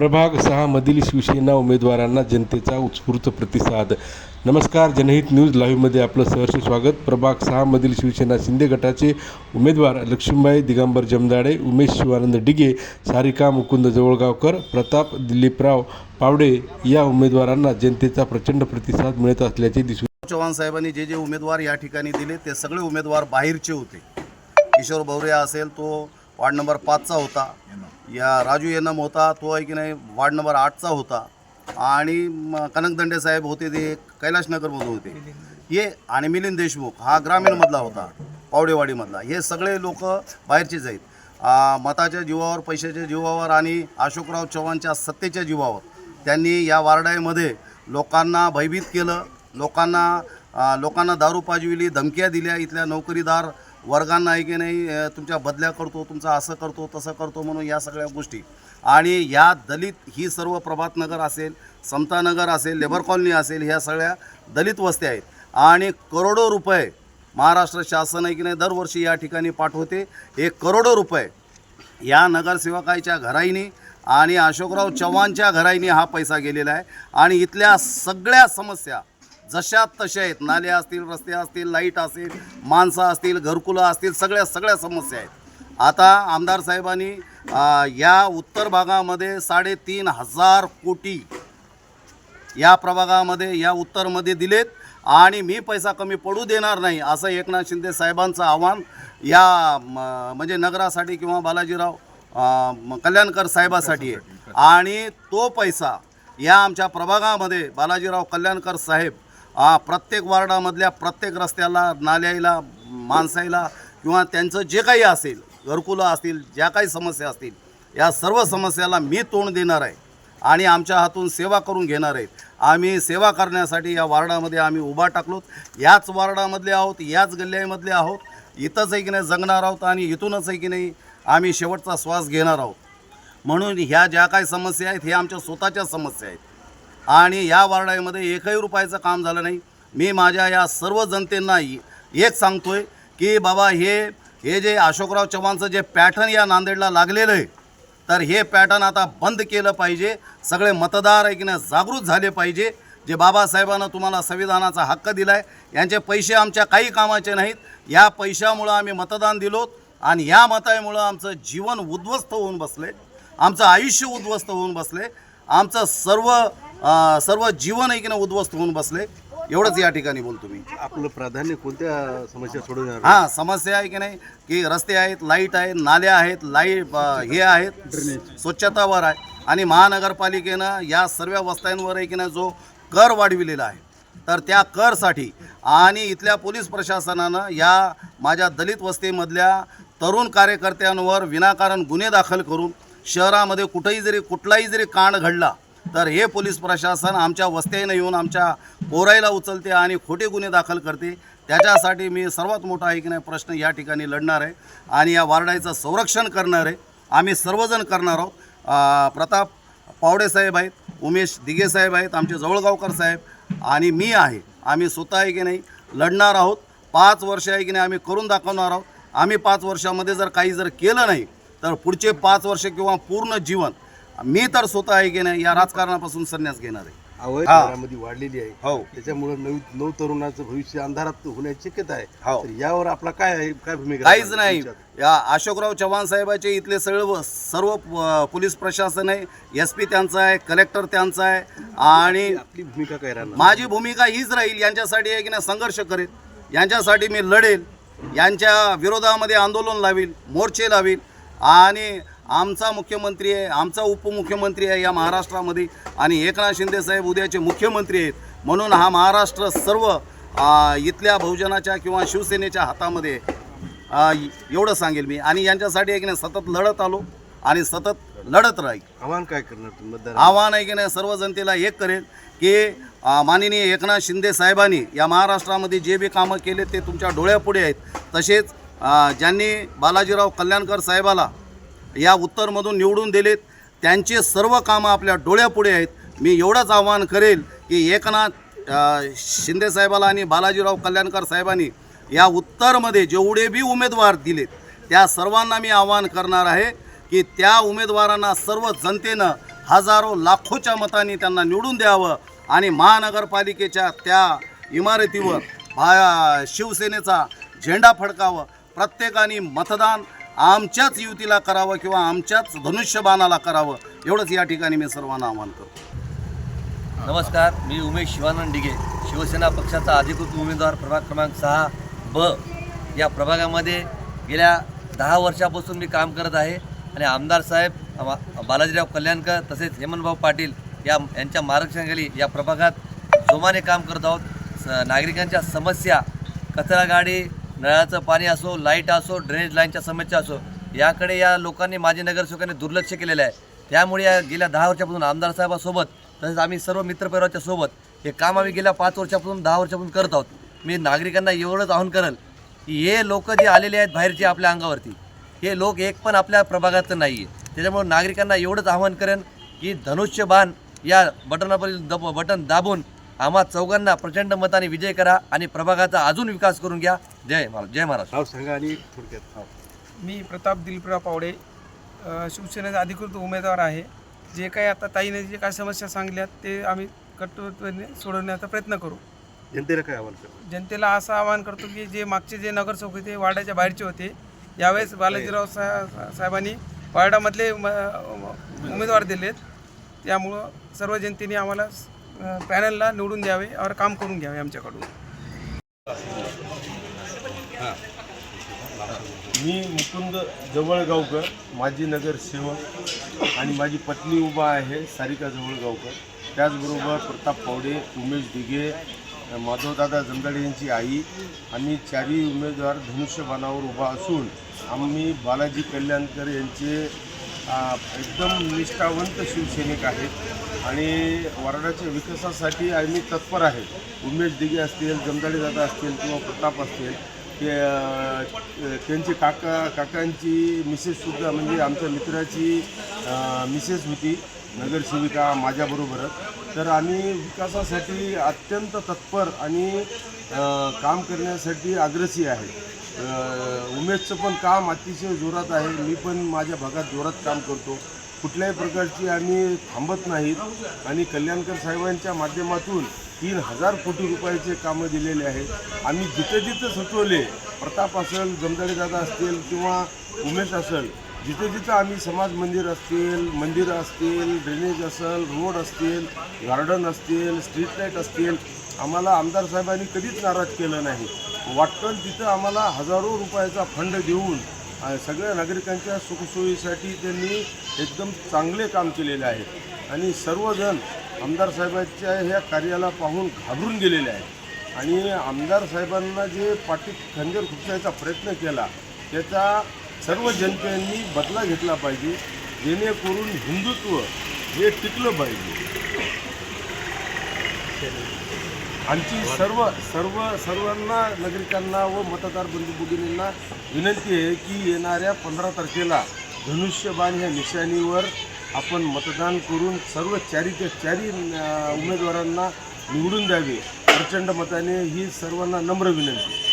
प्रभाग सहामधील शिवसेना उमेदवारांना जनतेचा उत्स्फूर्त प्रतिसाद. नमस्कार जनहित न्यूज लाईव्हमध्ये आपलं सहर्ष स्वागत. प्रभाग सहामधील शिवसेना शिंदे गटाचे उमेदवार लक्ष्मीबाई दिगंबर जमदाडे उमेश शिवानंद डिगे सारिका मुकुंद जवळगावकर प्रताप दिलीपराव पावडे या उमेदवारांना जनतेचा प्रचंड प्रतिसाद मिळत असल्याचे दिसून चव्हाण साहेबांनी जे जे उमेदवार या ठिकाणी दिले ते सगळे उमेदवार बाहेरचे होते. किशोर भवरे असेल तो वार्ड नंबर पाचचा होता. या राजू येनम होता तो आहे की नाही वार्ड नंबर आठचा होता. आणि म, साहेब होते ते कैलाशनगरमधून होते. हे आणि मिलिंद देशमुख हा ग्रामीणमधला होता पावडेवाडीमधला. हे सगळे लोक बाहेरचेच आहेत. मताच्या जीवावर पैशाच्या जीवावर आणि अशोकराव चव्हाणच्या सत्तेच्या जीवावर. त्यांनी या वार्डामध्ये लोकांना भयभीत केलं लोकांना लोकांना दारू पाजविली धमक्या दिल्या इथल्या नोकरीदार वर्गांना आहे की नाही तुमच्या बदल्या करतो तुमचं असं करतो तसं करतो म्हणून या सगळ्या गोष्टी. आणि या दलित ही सर्व प्रभातनगर असेल समतानगर असेल लेबर कॉलनी असेल ह्या सगळ्या दलित वस्त्या आहेत. आणि करोडो रुपये महाराष्ट्र शासन आहे की नाही दरवर्षी या ठिकाणी पाठवते. एक करोडो रुपये या नगरसेवकाच्या घराईने आणि अशोकराव चव्हाणच्या घराईने हा पैसा गेलेला आहे. आणि इथल्या सगळ्या समस्या जशा तशा आहेत. नाले असतील रस्ते असतील लाइट असेल माणसं असतील घरकुलं असतील सगळ्या सगळ्या समस्या आहेत. आता आमदार साहेबांनी या उत्तर भागामध्ये साडेतीन हजार कोटी या प्रभागामध्ये या उत्तरमध्ये दिलेत आणि मी पैसा कमी पडू देणार नाही असं एकनाथ शिंदे साहेबांचं आव्हान या म्हणजे नगरासाठी किंवा बालाजीराव कल्याणकर साहेबासाठी आहे. आणि तो पैसा या आमच्या प्रभागामध्ये बालाजीराव कल्याणकर साहेब हा प्रत्येक वार्डामधल्या प्रत्येक रस्त्याला नाल्याला माणसाईला किंवा त्यांचं जे काही असेल घरकुलं असतील ज्या काही समस्या असतील या सर्व समस्याला मी तोंड देणार आहे आणि आमच्या हातून सेवा करून घेणार आहेत आम्ही सेवा करण्यासाठी या वार्डामध्ये आम्ही उभा टाकलोत याच वार्डामधले आहोत याच गल्ल्यामधले आहोत. इथंच आहे की नाही जगणार आहोत आणि इथूनच आहे की नाही आम्ही शेवटचा श्वास घेणार आहोत. म्हणून ह्या ज्या काही समस्या आहेत हे आमच्या स्वतःच्या समस्या आहेत. आणि या वार्डामध्ये एकही रुपयाचं काम झालं नाही. मी माझ्या या सर्व जनतेंना एक सांगतो आहे की बाबा हे हे जे अशोकराव चव्हाणचं जे पॅटर्न या नांदेडला लागलेलं आहे तर हे पॅटर्न आता बंद केलं पाहिजे. सगळे मतदार ऐकणं जागृत झाले पाहिजे. जे बाबासाहेबांना तुम्हाला संविधानाचा हक्क दिला आहे यांचे पैसे आमच्या काही कामाचे नाहीत. या पैशामुळं आम्ही मतदान दिलोत आणि या मतामुळं आमचं जीवन उद्ध्वस्त होऊन बसले आमचं आयुष्य उद्ध्वस्त होऊन बसले आमचं सर्व सर्व जीवन आहे की नाही उद्ध्वस्त होऊन बसले. एवढंच या ठिकाणी बोलतो मी. आपलं प्राधान्य कोणत्या समस्या सोडवणार हां समस्या आहे की नाही? की रस्ते आहेत लाइट आहेत नाल्या आहेत लाइट हे आहेत स्वच्छतावर आहे. आणि महानगरपालिकेनं या सर्व वस्त्यांवर आहे की नाही जो कर वाढविलेला आहे तर त्या करसाठी आणि इथल्या पोलीस प्रशासनानं या माझ्या दलित वस्तीमधल्या तरुण कार्यकर्त्यांवर विनाकारण गुन्हे दाखल करून शहरामध्ये कुठंही जरी कुठलाही जरी कांड घडला तर हे पोलीस प्रशासन आमच्या वस्त्यानं येऊन आमच्या पोराईला उचलते आणि खोटे गुन्हे दाखल करते. त्याच्यासाठी मी सर्वात मोठा आहे की नाही प्रश्न या ठिकाणी लढणार आहे आणि या वारडाईचं संरक्षण करणार आहे. आम्ही सर्वजण करणार आहोत. प्रताप पावडे साहेब आहेत उमेश दिघे साहेब आहेत आमचे जवळगावकर साहेब आणि मी आहे. आम्ही स्वतः आहे की नाही लढणार आहोत. पाच वर्ष आहे की नाही आम्ही करून दाखवणार आहोत. आम्ही पाच वर्षामध्ये जर काही जर केलं नाही तर पुढचे पाच वर्ष किंवा पूर्ण जीवन मी तर स्वतः आहे की नाही या राजकारणापासून संन्यास घेणार आहे. हा. वाढलेली आहे. हो. त्याच्यामुळे नऊ नऊ तरुणाचं भविष्य अंधारात होण्याची शक्यता आहे. हो. तर यावर आपला काय आहे काय भूमिका काहीच नाही? या अशोकराव चव्हाण साहेबाचे इथले सर्व सर्व प- पोलीस प्रशासन आहे एस पी त्यांचा आहे कलेक्टर त्यांचा आहे आणि आपली भूमिका काय राहणार? माझी भूमिका हीच राहील यांच्यासाठी आहे की नाही संघर्ष करेल. यांच्यासाठी मी लढेल. यांच्या विरोधामध्ये आंदोलन लावील मोर्चे लावील आणि आमचा मुख्यमंत्री आहे आमचा उपमुख्यमंत्री आहे या महाराष्ट्रामध्ये. आणि एकनाथ शिंदे साहेब उद्याचे मुख्यमंत्री आहेत. म्हणून हा महाराष्ट्र सर्व इथल्या बहुजनाच्या किंवा शिवसेनेच्या हातामध्ये एवढं सांगेल मी. आणि यांच्यासाठी आहे की नाही सतत लढत आलो आणि सतत लढत राहील. आव्हान काय करणार आव्हान आहे की नाही सर्व जनतेला एक करेल की माननीय एकनाथ शिंदे साहेबांनी या महाराष्ट्रामध्ये जे बी कामं केले ते तुमच्या डोळ्यापुढे आहेत. तसेच ज्यांनी बालाजीराव कल्याणकर साहेबाला या उत्तरमधून निवडून दिलेत. त्यांचे सर्व कामं आपल्या डोळ्यापुढे आहेत. मी एवढंच आव्हान करेल की एकनाथ शिंदेसाहेबाला आणि बालाजीराव कल्याणकर साहेबांनी या उत्तरमध्ये जेवढे बी उमेदवार दिलेत त्या सर्वांना मी आव्हान करणार आहे की त्या उमेदवारांना सर्व जनतेनं हजारो लाखोच्या मतांनी त्यांना निवडून द्यावं आणि महानगरपालिकेच्या त्या इमारतीवर भा शिवसेनेचा झेंडा फडकावं. प्रत्येकाने मतदान आमच्याच युतीला करावं किंवा आमच्याच धनुष्यबाणाला करावं एवढंच या ठिकाणी मी सर्वांना आवाहन करतो. नमस्कार मी उमेश शिवानंद डिगे शिवसेना पक्षाचा अधिकृत उमेदवार प्रभाग क्रमांक सहा ब. या प्रभागामध्ये गेल्या दहा वर्षापासून मी काम करत आहे आणि आमदार साहेब बालाजीराव कल्याणकर तसेच हेमंतभाऊ पाटील या यांच्या मार्गदर्शनाखाली या प्रभागात जोमाने काम करत आहोत. स नागरिकांच्या समस्या कचरा गाडी नळाचं पाणी असो लाइट असो ड्रेनेज लाईनच्या समस्या असो याकडे या लोकांनी माजी नगरसेवकांनी दुर्लक्ष केलेलं आहे. त्यामुळे या गेल्या दहा वर्षापासून आमदार साहेबासोबत तसेच आम्ही सर्व मित्रपरिवाराच्या सोबत हे काम आम्ही गेल्या पाच वर्षापासून दहा वर्षापासून करत आहोत. मी नागरिकांना एवढंच आव्हान करेल की हे लोक जे आलेले आहेत बाहेरचे आपल्या अंगावरती हे लोक एक पण आपल्या प्रभागातलं नाही आहे त्याच्यामुळे नागरिकांना एवढंच आव्हान करेन की धनुष्यबाण या बटनावरील दब बटन दाबून आम्हा चौघांना प्रचंड मताने विजय करा आणि प्रभागाचा अजून विकास करून घ्या. जय महाराज जय महाराज. सांगा आणि थोडक्यात मी प्रताप दिलीपराव पावडे शिवसेनेचा अधिकृत उमेदवार आहे. जे काही आता ताईने जे काही समस्या सांगल्यात ते आम्ही कटोरीने सोडवण्याचा प्रयत्न करू. जनतेला काय आव्हान करतो? जनतेला असं आवाहन करतो की जे मागचे जे नगरसेवक होते वार्डाच्या बाहेरचे होते यावेळेस बालाजीराव सा साहेबांनी वार्डामधले म- उमेदवार दिलेत. त्यामुळं सर्व जनतेने आम्हाला पॅनलला निवडून द्यावे और काम करून घ्यावे आमच्याकडून. मी मुकुंद जवळगावकर माजी नगरसेवक आणि माझी पत्नी उभा आहे सारिका जवळगावकर. त्याचबरोबर प्रताप पावडे उमेश दिघे माधवदादा जमदाडे यांची आई आम्ही चारही उमेदवार धनुष्यबाणावर उभा असून आम्ही बालाजी कल्याणकर यांचे एकदम निष्ठावंत शिवसैनिक आहेत आणि वारडाच्या विकासासाठी आम्ही तत्पर आहे. उमेश दिघे असतील जमदाडे दादा असतील किंवा प्रताप असतील ते त्यांची काका काकांची मिसेससुद्धा म्हणजे आमच्या मित्राची मिसेस होती नगरसेविका माझ्याबरोबरच तर आम्ही विकासासाठी अत्यंत तत्पर आणि काम करण्यासाठी अग्रसी आहे. उमेशचं पण काम अतिशय जोरात आहे. मी पण माझ्या भागात जोरात काम करतो. कुठल्याही प्रकारची आम्ही थांबत नाहीत. आणि कल्याणकर साहेबांच्या माध्यमातून तीन हजार कोटी रुपयाचे कामं दिलेले आहेत. आम्ही जिथे जिथे सुचवले प्रताप असेल जमदाडे दादा असतील किंवा उमेश असेल जिथे जिथं आम्ही समाज मंदिर असतील मंदिरं असतील ड्रेनेज असेल रोड असतील गार्डन असतील स्ट्रीट लाइट असतील आम्हाला आमदार साहेबांनी कधीच नाराज केलं नाही. वाटतं तिथं आम्हाला हजारो रुपयाचा फंड देऊन सगळ्या नागरिकांच्या सुखसोयीसाठी त्यांनी एकदम चांगले काम केलेले आहे. आणि सर्वजण आमदार साहेबांच्या ह्या कार्याला पाहून घाबरून गेलेले आहेत. आणि आमदार साहेबांना जे पाठी खंजर खुपसायचा प्रयत्न केला त्याचा सर्व जनतेने बदला घेतला पाहिजे जेणेकरून हिंदुत्व हे टिकलं पाहिजे. आमची सर्व सर्व सर्वांना नागरिकांना व मतदार बंधू भगिनींना विनंती आहे की येणाऱ्या पंधरा तारखेला धनुष्यबाण ह्या निशाणीवर आपण मतदान करून सर्व चारीच्या चारी उमेदवारांना निवडून द्यावे. प्रचंड मताने ही सर्वांना नम्र विनंती.